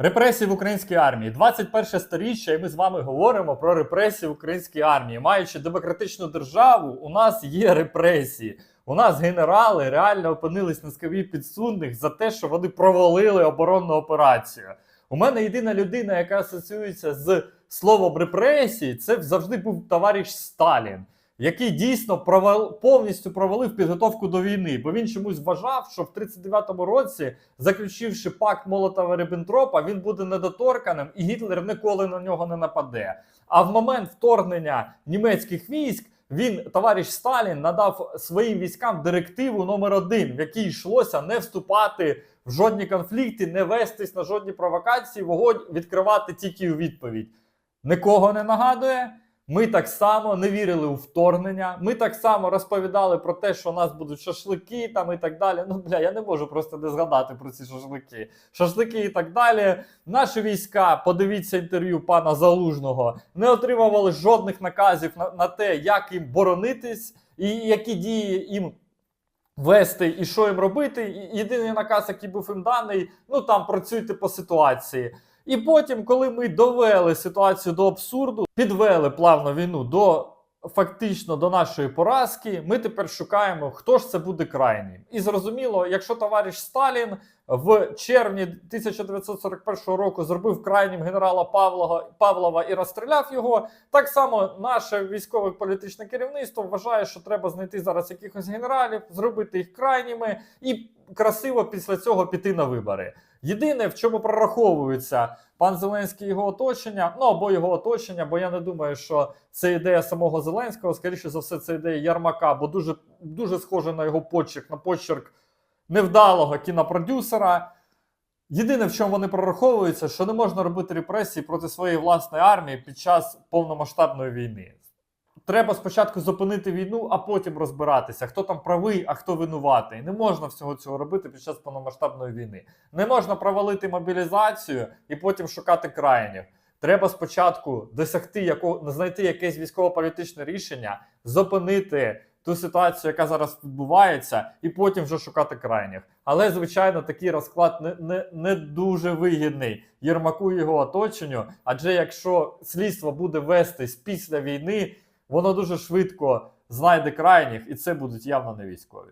Репресії в українській армії 21 сторіччя, і ми з вами говоримо про репресії в українській армії. Маючи демократичну державу, у нас є репресії. У нас генерали реально опинились на скам'ї підсудних за те, що вони провалили оборонну операцію. У мене єдина людина, яка асоціюється з словом репресії, це завжди був товариш Сталін, який дійсно провал, повністю провалив підготовку до війни, бо він чомусь вважав, що в 39-му році, заключивши пакт Молотова Ріббентропа, він буде недоторканим і Гітлер ніколи на нього не нападе. А в момент вторгнення німецьких військ він, товариш Сталін, надав своїм військам директиву номер один, в якій йшлося не вступати в жодні конфлікти, не вестись на жодні провокації, вогонь відкривати тільки у відповідь. Нікого не нагадує. Ми так само не вірили у вторгнення. Ми так само розповідали про те, що у нас будуть шашлики там і так далі. Ну бля, я не можу просто не згадати про ці шашлики. Шашлики і так далі. Наші війська, подивіться інтерв'ю пана Залужного, не отримували жодних наказів на, на те, як їм боронитись і які дії їм вести і що їм робити. Єдиний наказ, який був їм даний, ну там працюйте по ситуації. І потім, коли ми довели ситуацію до абсурду, підвели плавно війну до фактично до нашої поразки, ми тепер шукаємо, хто ж це буде крайнім. І зрозуміло, якщо товариш Сталін в червні 1941 року зробив крайнім генерала Павлова, Павлова і розстріляв його, так само наше військове політичне керівництво вважає, що треба знайти зараз якихось генералів, зробити їх крайніми і красиво після цього піти на вибори. Єдине, в чому прораховується пан Зеленський і його оточення, ну або його оточення, бо я не думаю, що це ідея самого Зеленського, скоріше за все, це ідея Ярмака, бо дуже, дуже схоже на його почерк, на почерк невдалого кінопродюсера. Єдине, в чому вони прораховуються, що не можна робити репресії проти своєї власної армії під час повномасштабної війни. Треба спочатку зупинити війну, а потім розбиратися, хто там правий, а хто винуватий. Не можна всього цього робити під час повномасштабної війни. Не можна провалити мобілізацію і потім шукати крайніх. Треба спочатку досягти якого знайти якесь військово-політичне рішення, зупинити ту ситуацію, яка зараз відбувається, і потім вже шукати крайніх. Але звичайно, такий розклад не, не, не дуже вигідний Єрмаку і його оточенню. Адже якщо слідство буде вестись після війни, воно дуже швидко знайде крайніх, і це будуть явно не військові.